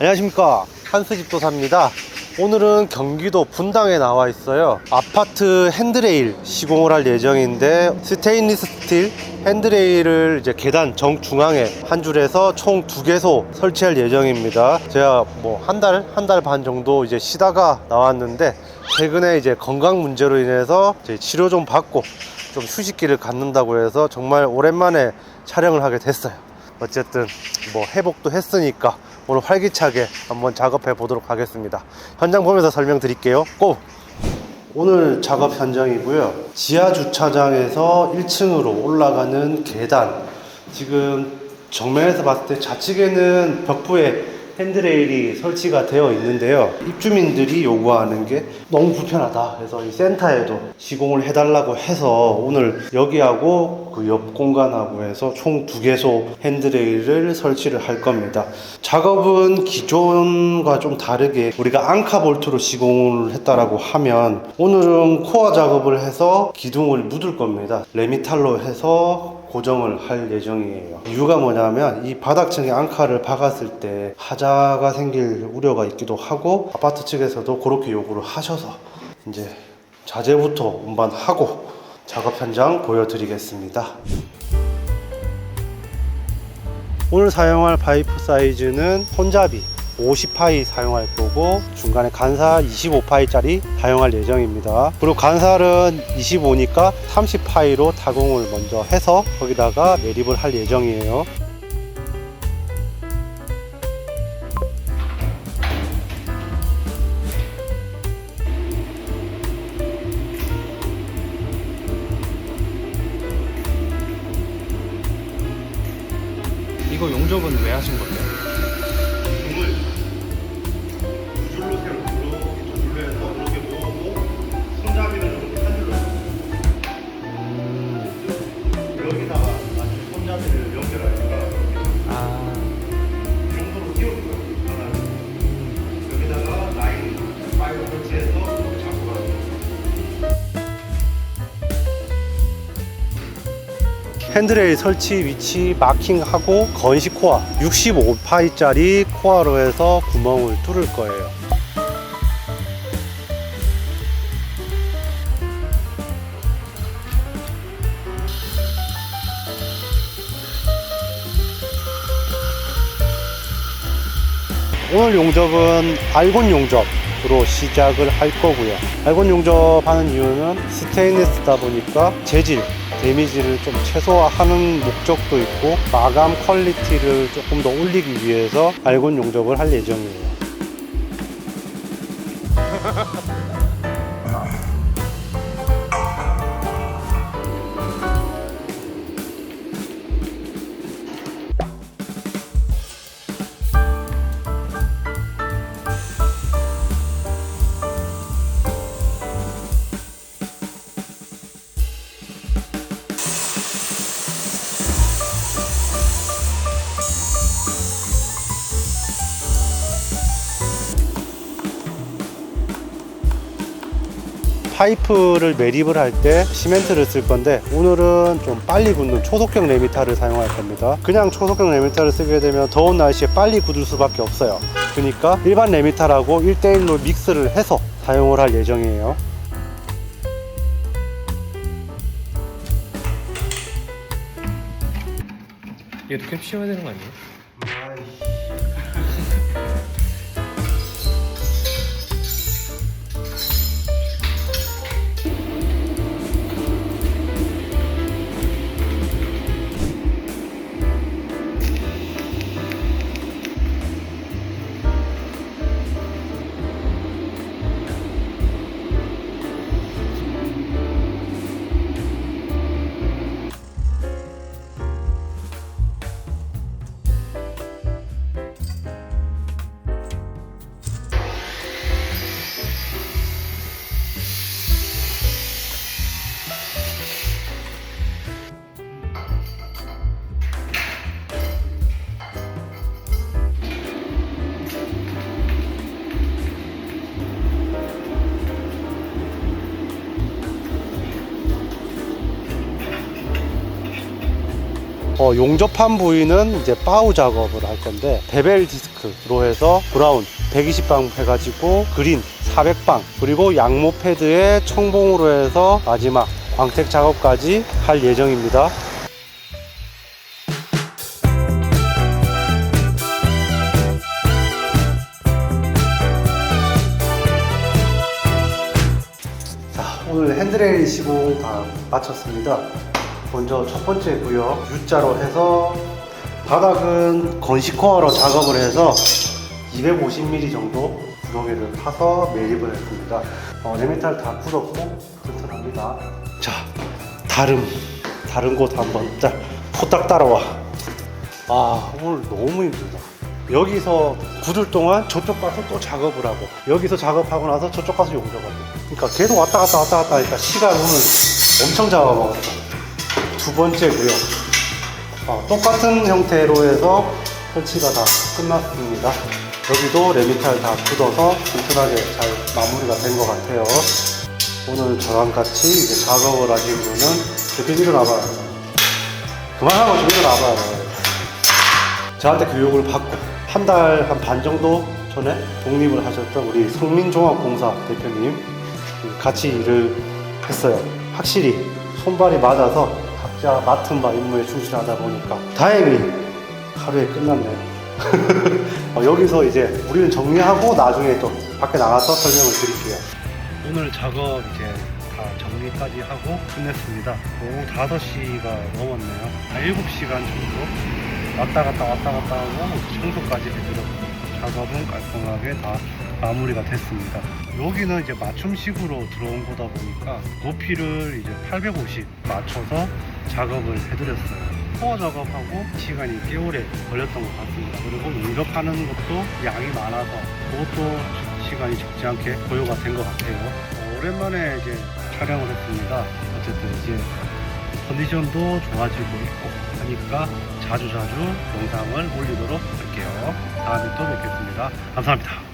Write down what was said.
안녕하십니까. 한스집도사입니다. 오늘은 경기도 분당에 나와 있어요. 아파트 핸드레일 시공을 할 예정인데 스테인리스 스틸 핸드레일을 이제 계단 정중앙에 한 줄에서 총 두 개소 설치할 예정입니다. 제가 뭐 한 달 한 달 반 정도 이제 쉬다가 나왔는데 최근에 이제 건강 문제로 인해서 치료 좀 받고 좀 휴식기를 갖는다고 해서 정말 오랜만에 촬영을 하게 됐어요. 어쨌든 뭐 회복도 했으니까 오늘 활기차게 한번 작업해 보도록 하겠습니다. 현장 보면서 설명드릴게요. 고! 오늘 작업 현장이고요. 지하 주차장에서 1층으로 올라가는 계단. 지금 정면에서 봤을 때 좌측에는 벽부에 핸드레일이 설치가 되어 있는데요. 입주민들이 요구하는 게 너무 불편하다. 그래서 이 센터에도 시공을 해달라고 해서 오늘 여기하고 그 옆 공간하고 해서 총 두 개소 핸드레일을 설치를 할 겁니다. 작업은 기존과 좀 다르게 우리가 앙카 볼트로 시공을 했다라고 하면 오늘은 코어 작업을 해서 기둥을 묻을 겁니다. 레미탈로 해서 고정을 할 예정이에요. 이유가 뭐냐면 이 바닥층에 앙카를 박았을 때 하자가 생길 우려가 있기도 하고 아파트 측에서도 그렇게 요구를 하셔서 이제 자재부터 운반하고 작업 현장 보여드리겠습니다. 오늘 사용할 파이프 사이즈는 손잡이 50파이 사용할 거고 중간에 간사 25파이짜리 사용할 예정입니다. 그리고 간살은 25니까 30파이로 타공을 먼저 해서 거기다가 매립을 할 예정이에요. 이거 용접은 왜 하신 거예요? 여기다가 나중에 손잡이를 아, 이 정도로 띄울 거예요. 하나는. 여기다가 라인 파이브 설치해서 잡고 가는. 핸드레일 설치 위치 마킹하고 건식 코어 65파이짜리 코어로 해서 구멍을 뚫을 거예요. 오늘 용접은 알곤 용접으로 시작을 할 거고요. 알곤 용접하는 이유는 스테인리스다 보니까 재질, 데미지를 좀 최소화하는 목적도 있고 마감 퀄리티를 조금 더 올리기 위해서 알곤 용접을 할 예정이에요. 파이프를 매립을 할 때 시멘트를 쓸 건데 오늘은 좀 빨리 굳는 초속형 레미타를 사용할 겁니다. 그냥 초속형 레미타를 쓰게 되면 더운 날씨에 빨리 굳을 수밖에 없어요. 그러니까 일반 레미타라고 1대1로 믹스를 해서 사용을 할 예정이에요. 얘도 캡 씌워야 되는 거 아니에요? 어, 용접한 부위는 이제 바우 작업을 할 건데 베벨 디스크로 해서 브라운 120방 해가지고 그린 400방 그리고 양모 패드에 청봉으로 해서 마지막 광택 작업까지 할 예정입니다. 자, 오늘 핸드레일 시공 다 마쳤습니다. 먼저 첫 번째 구역 U자로 해서 바닥은 건식코어로 작업을 해서 250mm 정도 구멍에를 파서 매립을 했습니다. 어, 레미탈 다 굳었고 튼튼합니다. 자, 다른 다른 곳 한번 자, 포딱 따라와. 아, 오늘 너무 힘들다. 여기서 굳을 동안 저쪽 가서 또 작업을 하고 여기서 작업하고 나서 저쪽 가서 용접하고 그러니까 계속 왔다 갔다 왔다 갔다 하니까 시간 오늘 엄청 잡아먹었어 두 번째 구역 어, 똑같은 형태로 해서 설치가 다 끝났습니다. 여기도 레미탈 다 굳어서 튼튼하게 잘 마무리가 된 것 같아요. 오늘 저랑 같이 이제 작업을 하신 분은 대표님 일어나봐요. 그만하고 좀 일어나봐요. 저한테 교육을 받고 한 달 한 반 정도 전에 독립을 하셨던 우리 성민종합공사 대표님 같이 일을 했어요. 확실히 손발이 맞아서 각자 맡은 바 임무에 충실하다 보니까 다행히 하루에 끝났네요. 어, 여기서 이제 우리는 정리하고 나중에 또 밖에 나가서 설명을 드릴게요. 오늘 작업 이제 다 정리까지 하고 끝냈습니다. 오후 5시가 넘었네요. 한 7시간 정도 왔다 갔다 왔다 갔다 하고 청소까지 해드렸고 작업은 깔끔하게 다 마무리가 됐습니다. 여기는 이제 맞춤식으로 들어온 거다 보니까 높이를 이제 850 맞춰서 작업을 해드렸어요. 코어 작업하고 시간이 꽤 오래 걸렸던 것 같습니다. 그리고 용접하는 것도 양이 많아서 그것도 시간이 적지 않게 고요가 된 것 같아요. 어, 오랜만에 이제 촬영을 했습니다. 어쨌든 이제 컨디션도 좋아지고 있고 하니까 자주자주 영상을 올리도록 할게요. 다음에 또 뵙겠습니다. 감사합니다.